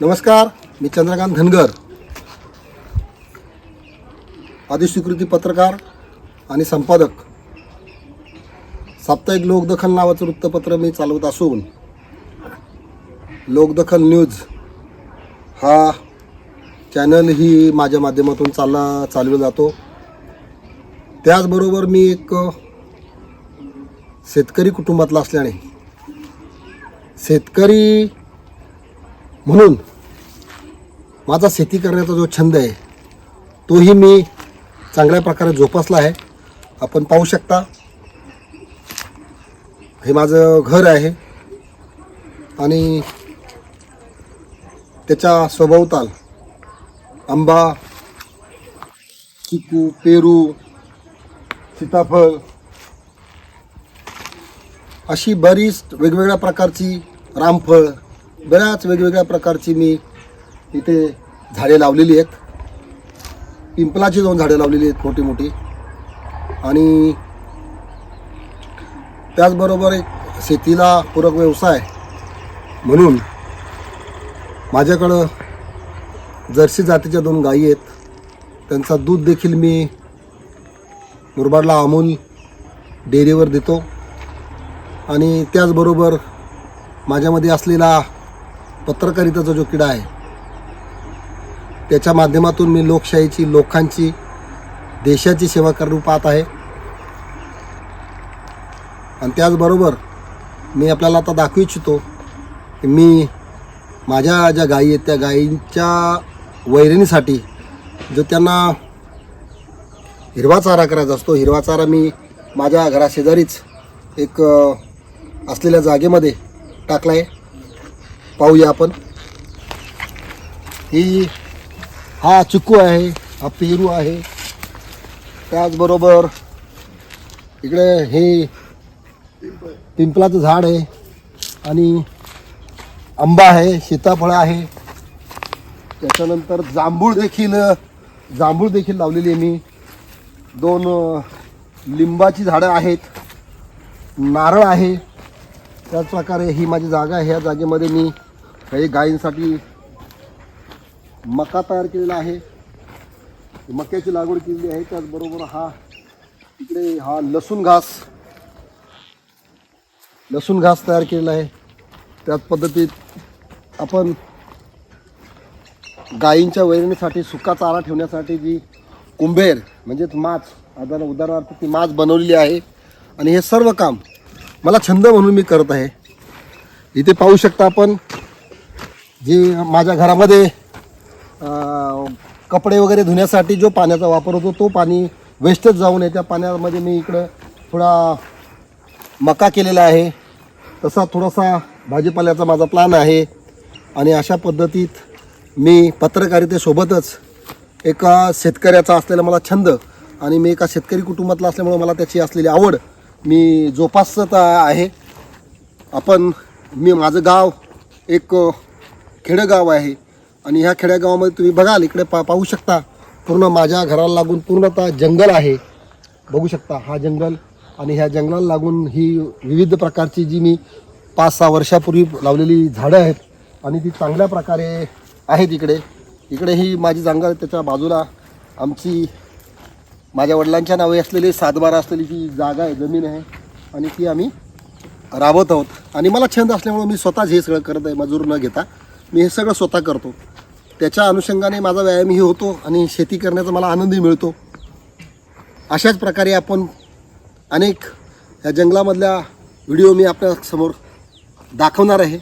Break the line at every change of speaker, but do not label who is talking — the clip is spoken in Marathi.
नमस्कार मी चंद्रकांत धनगर. अधिस्वीकृती पत्रकार आणि संपादक. साप्ताहिक लोकदखल नावाचं वृत्तपत्र मी चालवत असून लोकदखल न्यूज हा चॅनलही माझ्या माध्यमातून चालला चालवला जातो. त्याचबरोबर मी एक शेतकरी कुटुंबातला असल्याने शेतकरी म्हणून माझा शेती करण्याचा जो छंद आहे तोही मी चांगल्या प्रकारे जोपासला आहे. आपण पाहू शकता हे माझं घर आहे आणि त्याच्या स्वभोवताल आंबा चिकू पेरू सीताफळ अशी बरीच वेगवेगळ्या प्रकारची रामफळ बऱ्याच वेगवेगळ्या प्रकारची मी इथे झाडे लावलेली आहेत. पिंपलाची दोन झाडे लावलेली आहेत मोठी मोठी. आणि त्याचबरोबर एक शेतीला पूरक व्यवसाय म्हणून माझ्याकडं जर्सी जातीच्या दोन गायी आहेत. त्यांचा दूध देखील मी मुरबाडला अमूल डेअरीवर देतो. आणि त्याचबरोबर माझ्यामध्ये असलेला पत्रकारिताचा जो किडा आहे त्याच्या माध्यमातून मी लोकशाहीची लोकांची देशाची सेवा करू पाहत आहे. आणि त्याचबरोबर मी आपल्याला आता दाखवू इच्छितो की मी माझ्या ज्या गायी आहेत त्या गायींच्या वैरणीसाठी जो त्यांना हिरवा चारा करायचा असतो हिरवा चारा मी माझ्या घराशेजारीच एक असलेल्या जागेमध्ये टाकला आहे. पाहूया आपण. ही हा चिकू आहे हा पेरू आहे. त्याचबरोबर इकडे हे पिंपलाचं झाड आहे आणि आंबा आहे सीताफळ आहे. त्याच्यानंतर जांभूळ देखील जांभूळ देखील लावलेली आहे मी. दोन लिंबाची झाडं आहेत. नारळ आहे. त्याच प्रकारे ही माझी जागा आहे. ह्या जागेमध्ये मी काही गायींसाठी मका तयार केलेला आहे. मक्याची लागवड केलेली आहे. त्याचबरोबर हा इकडे हा लसूण घास लसूण घास तयार केलेला आहे. त्याच पद्धतीत आपण गायींच्या वैरणीसाठी सुका चारा ठेवण्यासाठी जी कुंभेर म्हणजेच माच आता उदाहरणार्थ ती माच बनवलेली आहे. आणि हे सर्व काम मला छंद म्हणून मी करत आहे. इथे पाहू शकता आपण जी माझ्या घरामध्ये कपडे वगैरे धुण्यासाठी जो पाण्याचा वापर होतो तो पाणी वेस्टच जाऊ नये त्या पाण्यामध्ये मी इकडं थोडा मका केलेला आहे. तसा थोडासा भाजीपाल्याचा माझा प्लॅन आहे. आणि अशा पद्धतीत मी पत्रकारितेसोबतच एका शेतकऱ्याचा असलेला मला छंद आणि मी एका शेतकरी कुटुंबातला असल्यामुळं मला त्याची असलेली आवड मी जोपासत आहे. आपण मी माझं गाव एक खेडेगाव आहे. आणि ह्या खेडेगावामध्ये तुम्ही बघाल इकडे पा पाहू शकता. पूर्ण माझ्या घराला लागून पूर्णतः जंगल आहे. बघू शकता हा जंगल. आणि ह्या जंगलाला लागून ही विविध प्रकारची जी मी पाच सहा वर्षापूर्वी लावलेली झाडं आहेत आणि ती चांगल्या प्रकारे आहेत इकडे. इकडे ही माझी जंगल त्याच्या बाजूला आमची माझ्या वडिलांच्या नावे असलेली सातबारा असलेली जी जागा आहे जमीन आहे. आणि ती आम्ही राबवत आहोत. आणि मला छंद असल्यामुळे मी स्वतःच हे सगळं करत आहे मजूर न घेता. मी हे सगळं स्वतः करतो. त्याच्या अनुषंगाने माझा व्यायामही होतो आणि शेती करण्याचा मला आनंदही मिळतो. अशाच प्रकारे आपण अनेक या जंगलामधल्या व्हिडिओ मी आपल्यासमोर दाखवणार आहे.